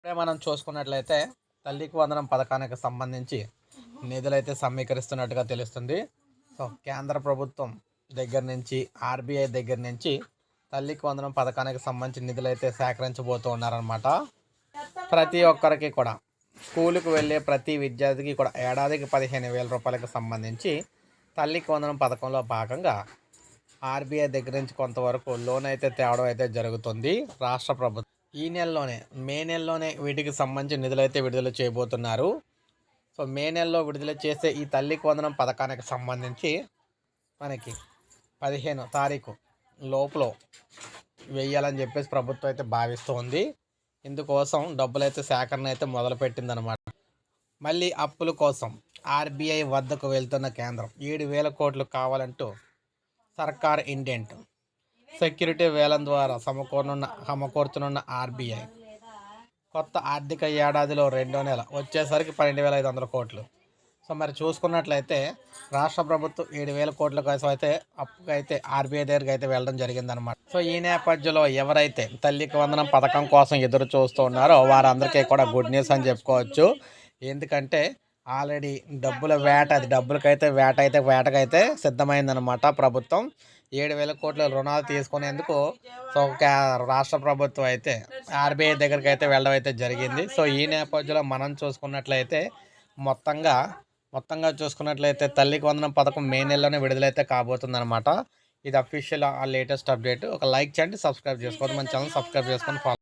ఇప్పుడే మనం చూసుకున్నట్లయితే తల్లికి వందనం పథకానికి సంబంధించి నిధులైతే సమీకరిస్తున్నట్టుగా తెలుస్తుంది. సో కేంద్ర ప్రభుత్వం దగ్గర నుంచి ఆర్బీఐ దగ్గర నుంచి తల్లికి వందనం పథకానికి సంబంధించి నిధులైతే సేకరించబోతూ ఉన్నారనమాట ప్రతి ఒక్కరికి కూడా స్కూలుకు వెళ్ళే ప్రతి విద్యార్థికి కూడా ఏడాదికి పదిహేను వేల రూపాయలకు సంబంధించి తల్లికి వందనం పథకంలో భాగంగా ఆర్బీఐ దగ్గర నుంచి కొంతవరకు లోన్ అయితే తేవడం అయితే జరుగుతుంది. రాష్ట్ర ప్రభుత్వం ఈ నెలలోనే మే నెలలోనే వీటికి సంబంధించి నిధులు అయితే విడుదల చేయబోతున్నారు. సో మే నెలలో విడుదల చేసే ఈ తల్లి కొందనం పథకానికి సంబంధించి మనకి పదిహేను తారీఖు లోపల వెయ్యాలని చెప్పేసి ప్రభుత్వం అయితే భావిస్తోంది. ఇందుకోసం డబ్బులైతే సేకరణ అయితే మొదలుపెట్టిందనమాట. మళ్ళీ అప్పుల కోసం ఆర్బీఐ వద్దకు వెళ్తున్న కేంద్రం ఏడు వేల కోట్లు కావాలంటూ సర్కార్ ఇండెంట్ సెక్యూరిటీ వేలం ద్వారా సమకూరనున్న సమకూర్చనున్న ఆర్బీఐ. కొత్త ఆర్థిక ఏడాదిలో రెండో నెల వచ్చేసరికి పన్నెండు వేల ఐదు వందల కోట్లు. సో మరి చూసుకున్నట్లయితే రాష్ట్ర ప్రభుత్వం ఏడు వేల కోట్ల కోసం అయితే అప్పుకైతే ఆర్బీఐ దగ్గరికి అయితే వెళ్ళడం జరిగిందనమాట సో ఈ నేపథ్యంలో ఎవరైతే తల్లికి వందనం పథకం కోసం ఎదురు చూస్తూ ఉన్నారో వారందరికీ కూడా గుడ్ న్యూస్ అని చెప్పుకోవచ్చు. ఎందుకంటే ఆల్రెడీ డబ్బుల వేట అది డబ్బులకైతే వేట అయితే వేటకైతే సిద్ధమైందనమాట ప్రభుత్వం. ఏడు వేల కోట్ల రుణాలు తీసుకునేందుకు సో కా- రాష్ట్ర ప్రభుత్వం అయితే ఆర్బీఐ దగ్గరికి అయితే వెళ్ళడం అయితే జరిగింది. సో ఈ నేపథ్యంలో మనం చూసుకున్నట్లయితే మొత్తంగా మొత్తంగా చూసుకున్నట్లయితే తల్లికి వందనం పథకం మే నెలలోనే విడుదలైతే కాబోతుందన్నమాట. ఇది అఫీషియల్ లేటెస్ట్ అప్డేట్ ఒక లైక్ చేయండి సబ్స్క్రైబ్ చేసుకోండి. మన ఛానల్ సబ్స్క్రైబ్ చేసుకొని ఫాలో